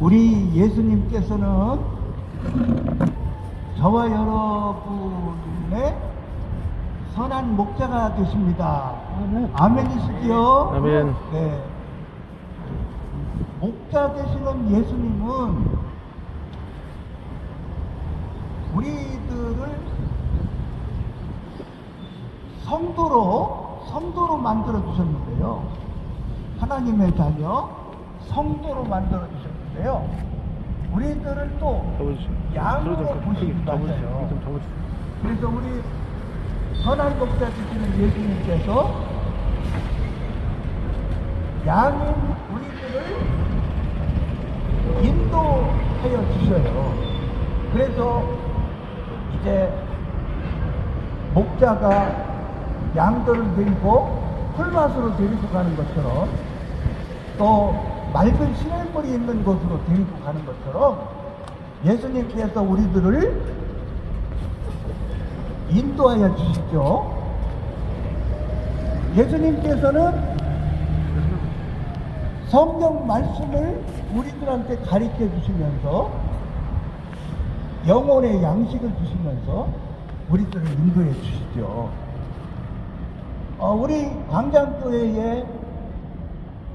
우리 예수님께서는 저와 여러분의 선한 목자가 되십니다. 아멘이시죠? 아멘. 네. 목자 되시는 예수님은 우리들을 성도로 성도로 만들어 주셨는데요. 하나님의 자녀 성도로 만들어 주셨는데요. 우리들을 또. 양으로. 맞아요. 좀 접어주세요. 그래서 우리 선한 목자 되시는 예수님께서 양인 우리들을 인도하여 주셔요. 그래서 이제 목자가 양들을 데리고 풀밭으로 데리고 가는 것처럼 또 맑은 시냇물이 있는 곳으로 데리고 가는 것처럼 예수님께서 우리들을 인도하여 주시죠. 예수님께서는 성경 말씀을 우리들한테 가르쳐 주시면서 영혼의 양식을 주시면서 우리들을 인도해 주시죠. 어, 우리 광장교회에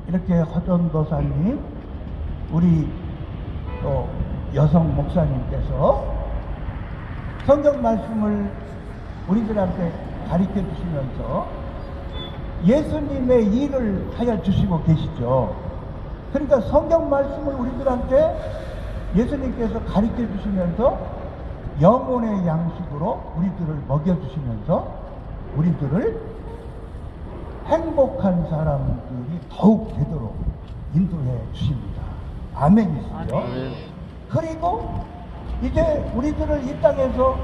이렇게 허전 도사님, 우리 또 여성 목사님께서 성경 말씀을 우리들한테 가르쳐 주시면서 예수님의 일을 하여 주시고 계시죠. 그러니까 성경 말씀을 우리들한테 예수님께서 가르쳐 주시면서 영혼의 양식으로 우리들을 먹여 주시면서 우리들을 행복한 사람들이 더욱 되도록 인도해 주십니다. 아멘이시죠? 아멘. 그리고 이제 우리들을 이 땅에서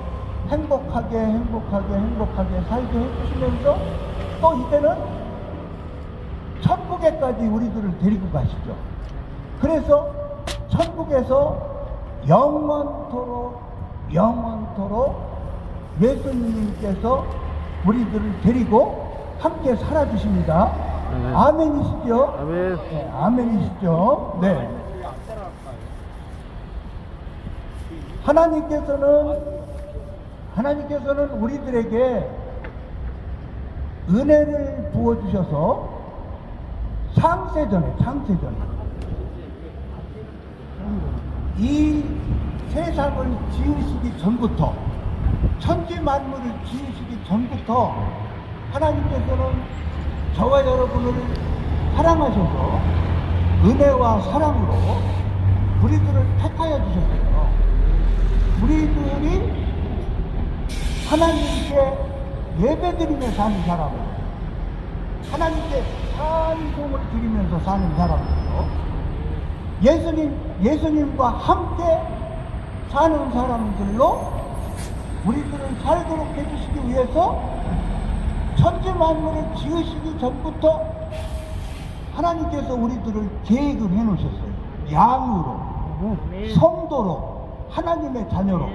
행복하게 행복하게 행복하게 살게 해주시면서 또 이제는 천국에까지 우리들을 데리고 가시죠. 그래서 천국에서 영원토록 영원토록 예수님께서 우리들을 데리고 함께 살아주십니다. 아멘. 아멘이시죠? 아멘. 네, 아멘이시죠? 네. 하나님께서는 하나님께서는 우리들에게 은혜를 부어 주셔서 창세전에 창세전에 이 세상을 지으시기 전부터 천지 만물을 지으시기 전부터 하나님께서는 저와 여러분을 사랑하셔서 은혜와 사랑으로 우리들을 택하여 주셨어요. 우리들이 하나님께 예배드리며 사는 사람을 하나님께 찬송을 드리면서 사는 사람들로 예수님 예수님과 함께 사는 사람들로 우리들을 살도록 해주시기 위해서 천지 만물을 지으시기 전부터 하나님께서 우리들을 계획을 해 놓으셨어요. 양으로, 성도로, 하나님의 자녀로.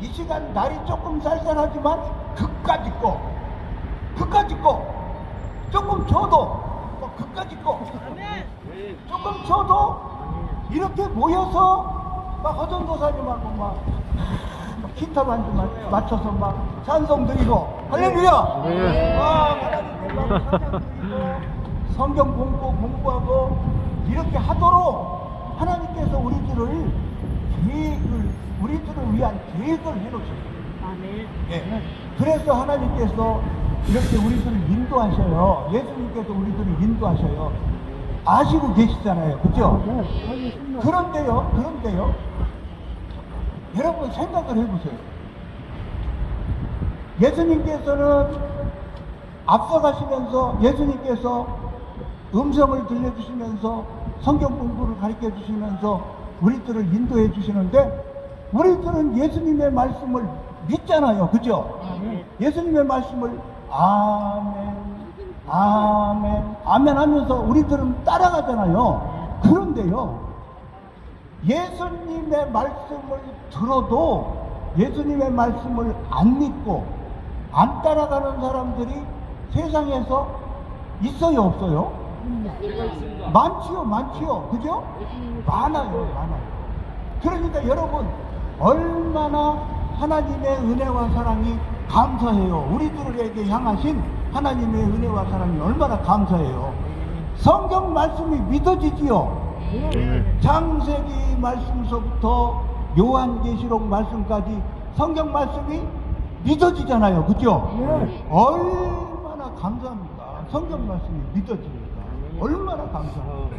이 시간 날이 조금 쌀쌀하지만 그까짓 거, 그까짓 거, 조금 줘도 또 그까짓 거, 조금 줘도 이렇게 모여서 막 허전도사님하고 막, 막 기타 반주 마- 맞춰서 막 찬송 드리고 할렐루야! 네. 와, 하나님께 막 찬양 드리고 성경 공부 공부하고 이렇게 하도록 하나님께서 우리들을 계획을 우리들을 위한 계획을 해놓으셨어요. 아멘. 예. 그래서 하나님께서 이렇게 우리들을 인도하셔요. 예수님께서 우리들을 인도하셔요. 아시고 계시잖아요. 그죠? 그런데요, 그런데요. 여러분 생각을 해보세요. 예수님께서는 앞서가시면서 예수님께서 음성을 들려주시면서 성경 공부를 가르쳐 주시면서 우리들을 인도해 주시는데 우리들은 예수님의 말씀을 믿잖아요. 그죠? 예수님의 말씀을 아멘, 아멘, 아멘 하면서 우리들은 따라가잖아요. 그런데요. 예수님의 말씀을 들어도 예수님의 말씀을 안 믿고 안 따라가는 사람들이 세상에서 있어요, 없어요? 많지요, 많지요. 그죠? 많아요, 많아요. 그러니까 여러분, 얼마나 하나님의 은혜와 사랑이 감사해요. 우리들에게 향하신 하나님의 은혜와 사랑이 얼마나 감사해요. 성경 말씀이 믿어지지요. 창세기 말씀서부터 요한계시록 말씀까지 성경 말씀이 믿어지잖아요. 그죠? 얼마나 감사합니까? 성경 말씀이 믿어집니다. 얼마나 감사해요.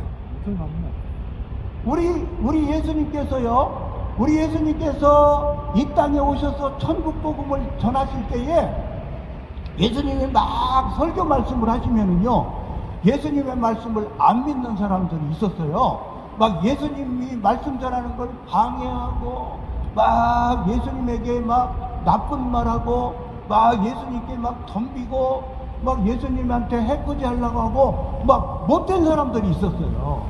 우리 우리 예수님께서요. 우리 예수님께서 이 땅에 오셔서 천국 복음을 전하실 때에 예수님이 막 설교 말씀을 하시면은요. 예수님의 말씀을 안 믿는 사람들이 있었어요. 막 예수님이 말씀 전하는 걸 방해하고 막 예수님에게 막 나쁜 말하고 막 예수님께 막 덤비고 막 예수님한테 해코지 하려고 하고 막 못된 사람들이 있었어요.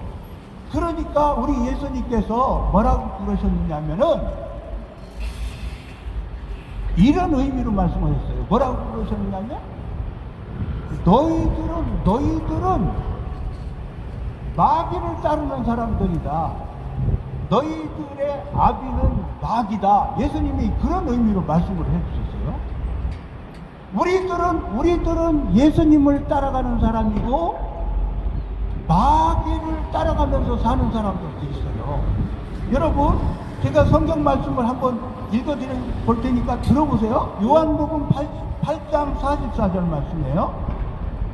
그러니까 우리 예수님께서 뭐라고 그러셨느냐면은 이런 의미로 말씀하셨어요. 뭐라고 그러셨냐면 너희들은 너희들은 마귀를 따르는 사람들이다. 너희들의 아비는 마귀다. 예수님이 그런 의미로 말씀을 해주셨어요. 우리들은 우리들은 예수님을 따라가는 사람이고 마귀를 따라가면서 사는 사람들도 있어요. 여러분, 제가 성경 말씀을 한번 읽어드려 볼 테니까 들어보세요. 요한복음 8, 8장 44절 말씀이에요.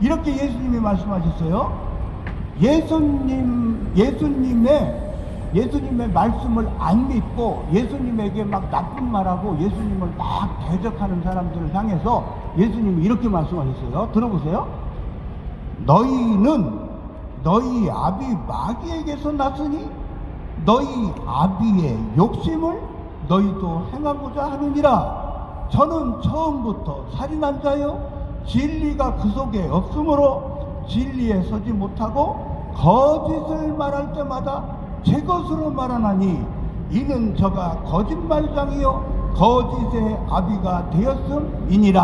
이렇게 예수님이 말씀하셨어요. 예수님, 예수님의, 예수님의 말씀을 안 믿고 예수님에게 막 나쁜 말하고 예수님을 막 대적하는 사람들을 향해서 예수님이 이렇게 말씀하셨어요. 들어보세요. 너희는 너희 아비 마귀에게서 났으니 너희 아비의 욕심을 너희도 행하고자 하느니라. 저는 처음부터 살인한 자요 진리가 그 속에 없으므로 진리에 서지 못하고 거짓을 말할 때마다 제 것으로 말하나니 이는 저가 거짓말장이요 거짓의 아비가 되었음이니라.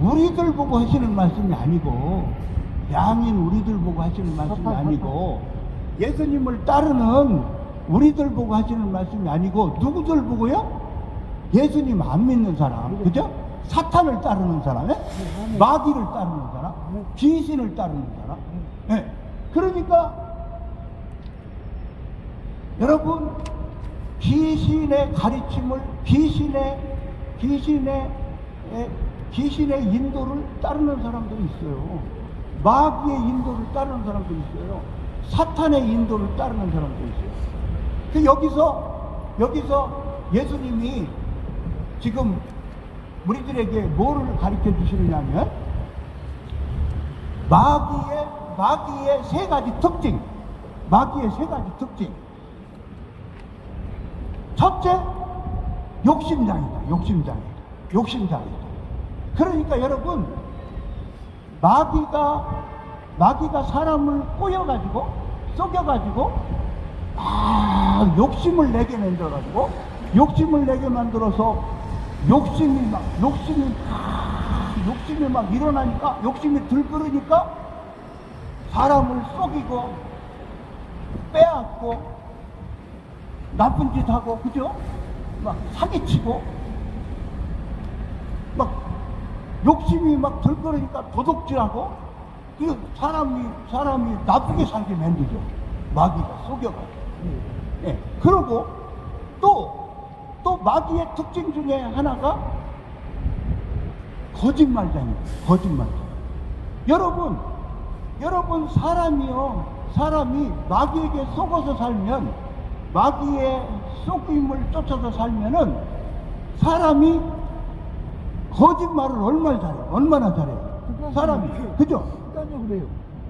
우리들 보고 하시는 말씀이 아니고 양인 우리들 보고 하시는 말씀이 아니고 예수님을 따르는 우리들 보고 하시는 말씀이 아니고 누구들 보고요? 예수님 안 믿는 사람, 그죠? 사탄을 따르는 사람, 예? 마귀를 따르는 사람, 귀신을 따르는 사람. 예. 그러니까 여러분 귀신의 가르침을 귀신의 귀신의 에, 귀신의 인도를 따르는 사람들이 있어요. 마귀의 인도를 따르는 사람들이 있어요. 사탄의 인도를 따르는 사람들이 있어요. 그 여기서 여기서 예수님이 지금 우리들에게 뭐를 가르쳐 주시느냐면 마귀의 마귀의 세 가지 특징, 마귀의 세 가지 특징. 첫째, 욕심장이다. 욕심장이다. 욕심장이다. 그러니까 여러분, 마귀가, 마귀가 사람을 꼬여가지고, 속여가지고, 아, 욕심을 내게 만들어가지고, 욕심을 내게 만들어서, 욕심이 막, 욕심이, 아, 욕심이 막 일어나니까, 욕심이 들끓으니까, 사람을 속이고, 빼앗고, 나쁜 짓 하고 그죠? 막 사기치고 막 욕심이 막 들끓으니까 도둑질하고 그 사람이 사람이 나쁘게 살게 만들죠 마귀가 속여가지고 예 그러고 또 또 마귀의 특징 중에 하나가 거짓말장이에요 거짓말장 여러분 여러분 사람이요 사람이 마귀에게 속어서 살면 마귀의 속임을 쫓아서 살면은 사람이 거짓말을 얼마나 잘해요? 얼마나 잘해요? 사람이 그죠? 습관적으로 해요.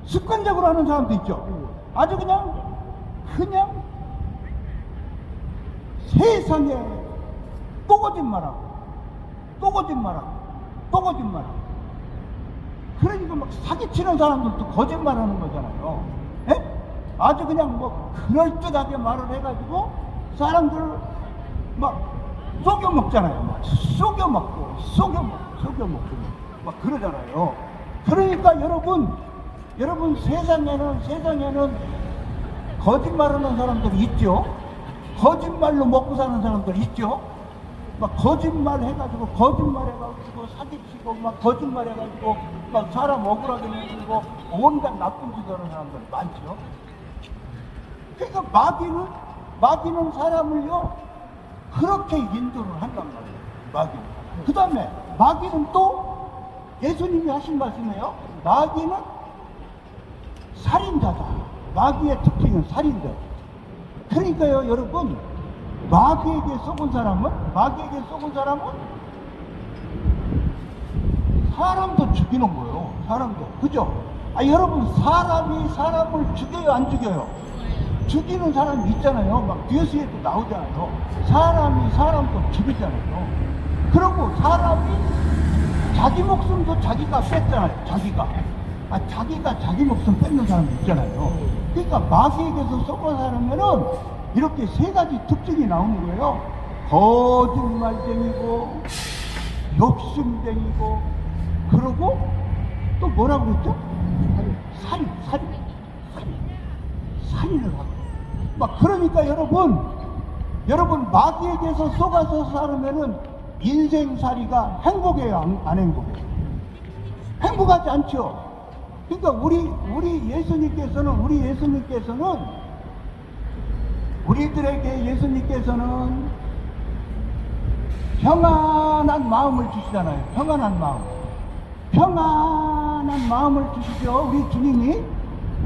습관적으로 하는 사람도 있죠. 아주 그냥 그냥 세상에 또 거짓말하고 또 거짓말하고 또 거짓말하고 그러니까 막 사기치는 사람들도 거짓말하는 거잖아요. 예? 아주 그냥 뭐 그럴듯하게 말을 해가지고 사람들을 막 속여 먹잖아요. 막 속여 먹고 속여 먹고 속여 먹고 막 그러잖아요. 그러니까 여러분 여러분 세상에는 세상에는 거짓말하는 사람들이 있죠. 거짓말로 먹고 사는 사람들 있죠. 막 거짓말 해가지고 거짓말 해가지고 사기치고 막 거짓말 해가지고 막 사람 억울하게 만들고 온갖 나쁜 짓 하는 사람들 많죠. 그러니까 마귀는 마귀는 사람을요 그렇게 인도를 한단 말이에요. 마귀는. 그 다음에 마귀는 또 예수님이 하신 말씀이에요. 마귀는 살인자다. 마귀의 특징은 살인자. 그러니까요, 여러분, 마귀에게 속은 사람은, 마귀에게 속은 사람은 사람도 죽이는 거예요. 사람도. 그죠? 아, 여러분, 사람이 사람을 죽여요, 안 죽여요? 죽이는 사람이 있잖아요. 막 뉴스에도 나오잖아요. 사람이 사람도 죽이잖아요. 그리고 사람이 자기 목숨도 자기가 뺐잖아요. 자기가. 아, 자기가 자기 목숨 뺏는 사람도 있잖아요. 그러니까 마귀에게서 썩어 살면은 이렇게 세 가지 특징이 나오는 거예요. 거짓말쟁이고, 욕심쟁이고, 그러고 또 뭐라고 그랬죠? 살인, 살인, 살인. 살인을 하고. 막 그러니까 여러분, 여러분 마귀에게서 속아서 살으면은 인생살이가 행복해요, 안, 안 행복해요? 행복하지 않죠. 그러니까 우리 우리 예수님께서는 우리 예수님께서는 우리들에게 예수님께서는 평안한 마음을 주시잖아요. 평안한 마음. 평안한 마음을 주시죠. 우리 주님이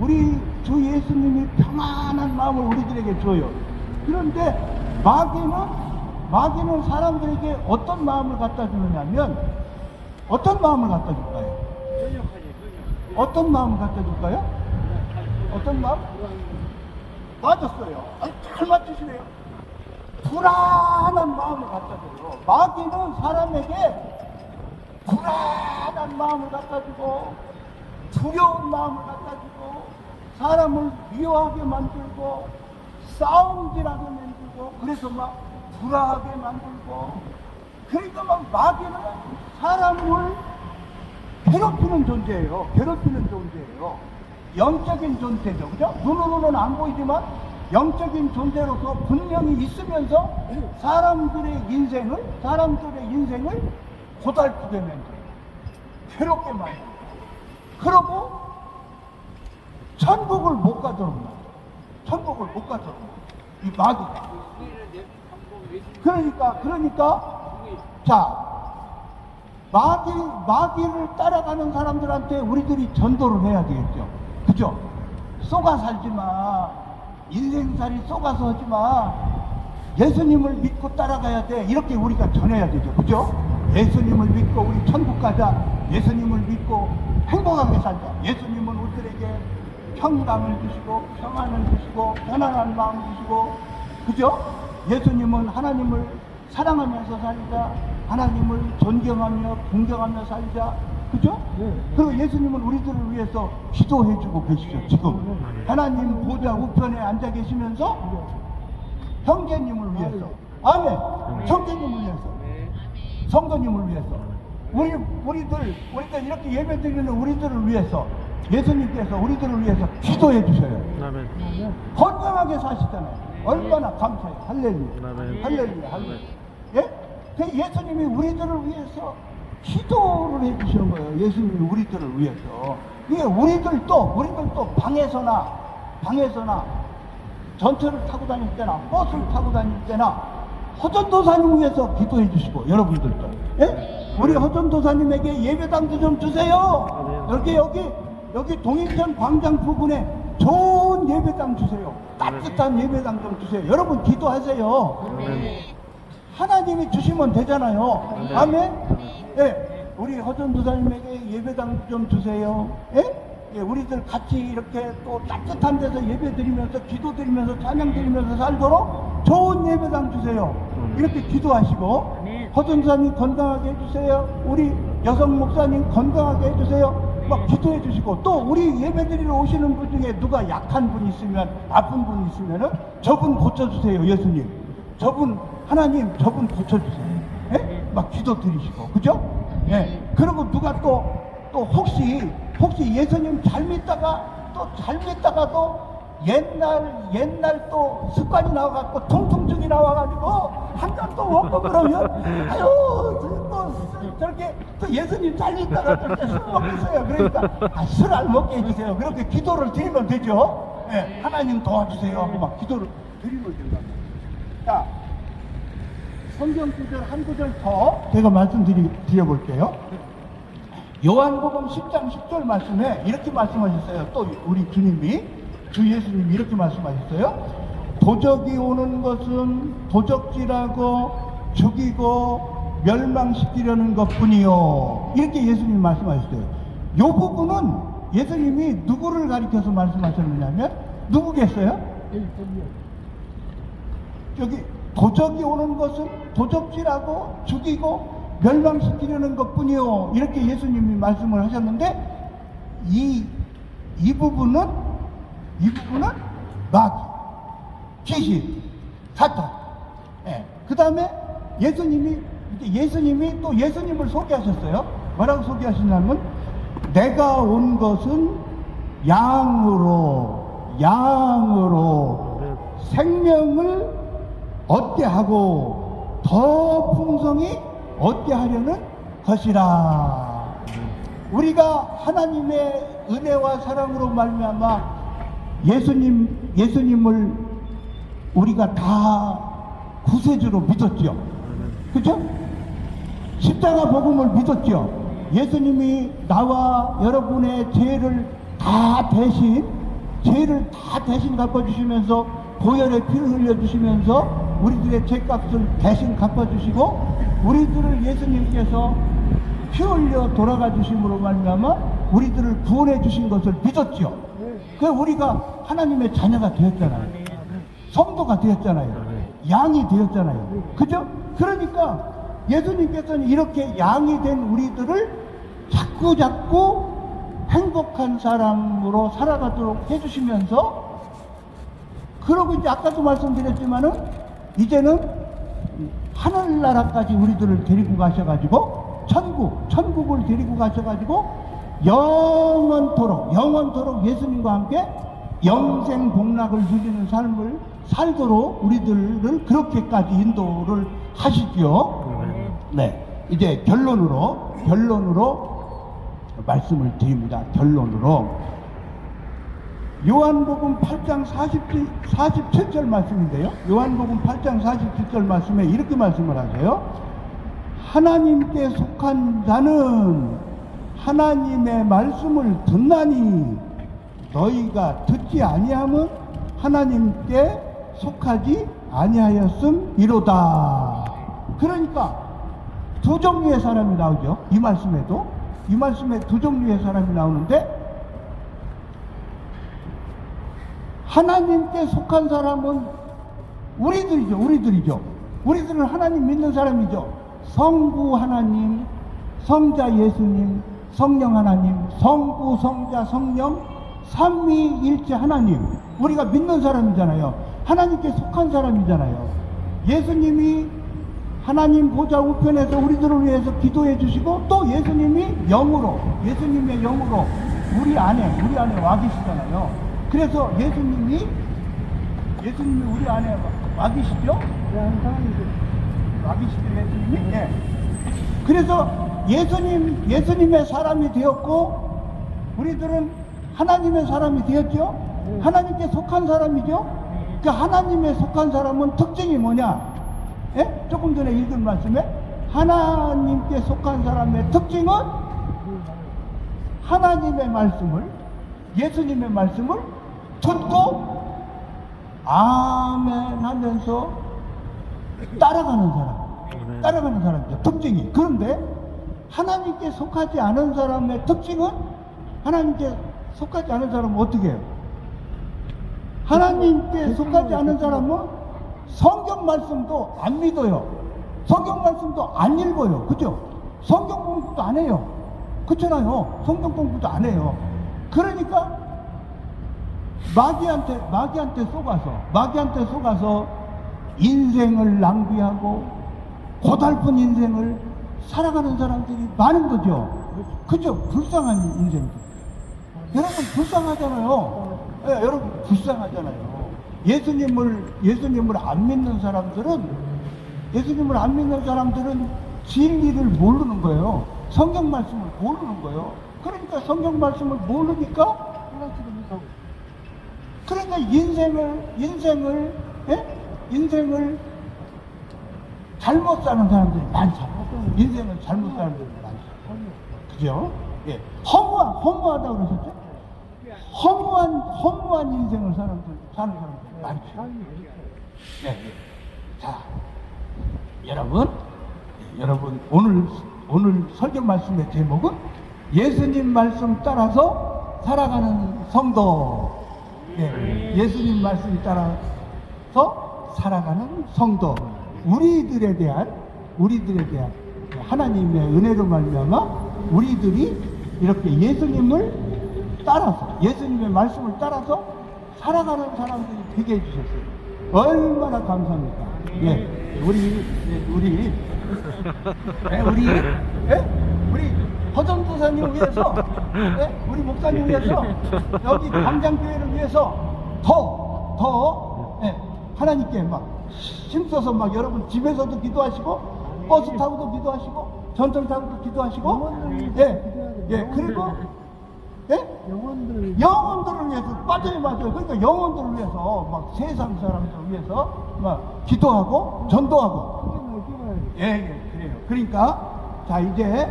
우리 주 예수님이 평안한 마음을 우리들에게 줘요. 그런데 마귀는 마귀는 사람들에게 어떤 마음을 갖다 주느냐면 어떤 마음을 갖다 줄까요? 어떤 마음을 갖다 줄까요? 어떤 마음? 맞았어요. 잘 맞추시네요. 불안한 마음을 갖다 줘요. 마귀는 사람에게 불안한 마음을 갖다 주고 두려운 마음을 갖다 주고 사람을 미워하게 만들고 싸움질하게 만들고 그래서 막 불화하게 만들고 그러니까 막 마귀는 사람을 괴롭히는 존재예요. 괴롭히는 존재예요. 영적인 존재죠. 그죠? 눈으로는 안 보이지만 영적인 존재로서 분명히 있으면서 사람들의 인생을, 사람들의 인생을 고달프게 만들어요. 괴롭게 만들어요. 그러고 천국을 못 가도록 만들어요. 천국을 못 가도록. 이 마귀가. 그러니까, 그러니까, 자, 마귀, 마귀를 따라가는 사람들한테 우리들이 전도를 해야 되겠죠. 그죠? 쏘가 살지 마. 인생살이 쏘가서 하지 마. 예수님을 믿고 따라가야 돼. 이렇게 우리가 전해야 되죠. 그죠? 예수님을 믿고 우리 천국 가자. 예수님을 믿고 행복하게 살자. 예수님은 우리들에게 평강을 주시고 평안을 주시고 편안한 마음 주시고 그죠? 예수님은 하나님을 사랑하면서 살자. 하나님을 존경하며 존경하며 살자. 그죠? 그리고 예수님은 우리들을 위해서 기도해주고 계시죠. 지금 하나님 보좌 우편에 앉아 계시면서 형제님을 위해서, 아멘. 형제님을 위해서, 성도님을 위해서, 우리 우리들 우리들 이렇게 예배 드리는 우리들을 위해서 예수님께서 우리들을 위해서 기도해 주셔요. 아멘. 건강하게 사시잖아요. 얼마나 감사해요. 할렐루야. 할렐루야. 할렐루야. 예? 그 예수님이 우리들을 위해서 기도를 해주시는 거예요. 예수님이 우리들을 위해서. 이게 우리들도, 우리들도 방에서나, 방에서나, 전철을 타고 다닐 때나, 버스를 타고 다닐 때나, 허전도사님 위해서 기도해 주시고, 여러분들도. 예? 우리 허전도사님에게 예배당도 좀 주세요. 여기, 여기, 여기 동인천 광장 부근에 좋은 예배당 주세요. 따뜻한 예배당 좀 주세요. 여러분 기도하세요. 하나님이 주시면 되잖아요. 네. 아멘. 예, 우리 허전 도사님에게 예배당 좀 주세요. 예? 예, 우리들 같이 이렇게 또 따뜻한 데서 예배 드리면서 기도 드리면서 찬양 드리면서 살도록 좋은 예배당 주세요. 이렇게 기도하시고 허전도사님 건강하게 해주세요. 우리 여성 목사님 건강하게 해주세요. 막 기도해 주시고 또 우리 예배 드리러 오시는 분 중에 누가 약한 분 있으면 아픈 분 있으면은 저분 고쳐주세요 예수님. 저분 하나님 저분 고쳐주세요. 예? 막 기도 드리시고 그죠? 예. 그리고 누가 또 또 혹시 혹시 예수님 잘 믿다가 또 잘 믿다가도 옛날 옛날 또 습관이 나와갖고 통통증이 나와가지고 한 잔도 먹고 그러면 아유 또 저렇게 또 예수님 잘 믿다가 저렇게 술 먹겠어요 그러니까 아, 술안 먹게 해주세요 그렇게 기도를 드리면 되죠 예, 하나님 도와주세요 하고 막 기도를 드리면 된다 자 성경 구절 한 구절 더 제가 말씀드려볼게요 요한복음 10장 10절 말씀에 이렇게 말씀하셨어요. 또 우리 주님이 주 예수님이 이렇게 말씀하셨어요. 도적이 오는 것은 도적질하고 죽이고 멸망시키려는 것뿐이요. 이렇게 예수님이 말씀하셨어요. 요 부분은 예수님이 누구를 가리켜서 말씀하셨느냐면 누구겠어요? 여기 도적이 오는 것은 도적질하고 죽이고 멸망시키려는 것뿐이요. 이렇게 예수님이 말씀을 하셨는데 이, 이 부분은 이 부분은 마귀, 귀신, 사탄. 예. 그 다음에 예수님이 예수님이 또 예수님을 소개하셨어요. 뭐라고 소개하시냐면 내가 온 것은 양으로 양으로 생명을 얻게 하고 더 풍성히 얻게 하려는 것이라. 우리가 하나님의 은혜와 사랑으로 말미암아 예수님 예수님을 우리가 다 구세주로 믿었죠. 그죠? 십자가 복음을 믿었죠. 예수님이 나와 여러분의 죄를 다 대신 죄를 다 대신 갚아주시면서 보혈의 피를 흘려주시면서 우리들의 죄값을 대신 갚아주시고 우리들을 예수님께서 피 흘려 돌아가 주심으로 말미암아 우리들을 구원해 주신 것을 믿었죠. 그 우리가 하나님의 자녀가 되었잖아요. 성도가 되었잖아요. 양이 되었잖아요. 그죠? 그러니까 예수님께서는 이렇게 양이 된 우리들을 자꾸 자꾸 행복한 사람으로 살아가도록 해주시면서 그러고 이제 아까도 말씀드렸지만은 이제는 하늘나라까지 우리들을 데리고 가셔가지고 천국, 천국을 데리고 가셔가지고 영원토록, 영원토록 예수님과 함께 영생 복락을 누리는 삶을 살도록 우리들을 그렇게까지 인도를 하시죠. 네. 이제 결론으로, 결론으로 말씀을 드립니다. 결론으로. 요한복음 8장 47, 47절 말씀인데요. 요한복음 8장 47절 말씀에 이렇게 말씀을 하세요. 하나님께 속한 자는 하나님의 말씀을 듣나니 너희가 듣지 아니함은 하나님께 속하지 아니하였음이로다. 그러니까 두 종류의 사람이 나오죠. 이 말씀에도 이 말씀에 두 종류의 사람이 나오는데 하나님께 속한 사람은 우리들이죠. 우리들이죠. 우리들은 하나님 믿는 사람이죠. 성부 하나님, 성자 예수님, 성령 하나님, 성부, 성자, 성령, 삼위일체 하나님. 우리가 믿는 사람이잖아요. 하나님께 속한 사람이잖아요. 예수님이 하나님 보좌 우편에서 우리들을 위해서 기도해 주시고 또 예수님이 영으로 예수님의 영으로 우리 안에 우리 안에 와 계시잖아요. 그래서 예수님이 예수님이 우리 안에 와 계시죠? 와 계시죠 예수님이? 예. 그래서 예수님 예수님의 사람이 되었고 우리들은 하나님의 사람이 되었죠. 하나님께 속한 사람이죠. 그 하나님의 속한 사람은 특징이 뭐냐? 예? 조금 전에 읽은 말씀에 하나님께 속한 사람의 특징은 하나님의 말씀을 예수님의 말씀을 듣고 아멘 하면서 따라가는 사람 따라가는 사람이죠 특징이 그런데 하나님께 속하지 않은 사람의 특징은 하나님께 속하지 않은 사람은 어떻게 해요? 하나님께 속하지 않은 사람은 성경 말씀도 안 믿어요. 성경 말씀도 안 읽어요. 그죠? 성경 공부도 안 해요. 그렇잖아요. 성경 공부도 안 해요. 그러니까 마귀한테 마귀한테 속아서 마귀한테 속아서 인생을 낭비하고 고달픈 인생을 살아가는 사람들이 많은 거죠. 그죠? 불쌍한 인생들. 여러분 불쌍하잖아요. 예, 여러분 불쌍하잖아요. 예수님을 예수님을 안 믿는 사람들은 예수님을 안 믿는 사람들은 진리를 모르는 거예요. 성경 말씀을 모르는 거예요. 그러니까 성경 말씀을 모르니까. 그러니까 인생을 인생을 예? 인생을 잘못 사는 사람들이 많잖아요. 인생을 잘못 사는 사람들이 많죠. 그죠? 예. 허무한, 허무하다 그러셨죠? 허무한, 허무한 인생을 사는, 사는 사람들이 많죠. 예, 예. 자, 여러분, 예, 여러분, 오늘, 오늘 설교 말씀의 제목은 예수님 말씀 따라서 살아가는 성도. 예, 예수님 말씀 따라서 살아가는 성도. 우리들에 대한, 우리들에 대한 하나님의 은혜로 말미암아 우리들이 이렇게 예수님을 따라서, 예수님의 말씀을 따라서 살아가는 사람들이 되게 해주셨어요. 얼마나 감사합니까? 예, 우리, 예, 우리, 예, 우리, 예? 허전도사님 위해서, 예? 우리 목사님 위해서, 여기 광장교회를 위해서 더, 더, 예, 하나님께 막 힘써서 막 여러분 집에서도 기도하시고, 버스 타고도 기도하시고, 전철 타고도 기도하시고, 예, 예, 그리고, 예? 영혼들. 영혼들을 위해서 빠져야 맞아요. 그러니까 영혼들을 위해서 막 세상 사람들을 위해서 막 기도하고 전도하고 성경을 끼워야 돼. 예, 예 그래요. 그러니까 자 이제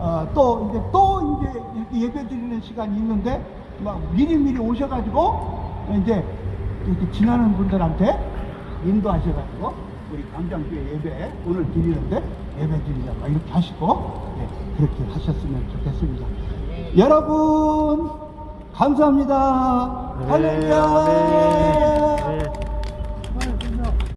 어, 또 이제 또 이제 이렇게 예배 드리는 시간이 있는데 막 미리 미리 오셔가지고 이제 이렇게 지나는 분들한테 인도하셔가지고 우리 강장교회 예배 오늘 드리는데 예배 드리자 막 이렇게 하시고 예, 그렇게 하셨으면 좋겠습니다. 여러분 감사합니다. 네, 할렐루야. 아멘.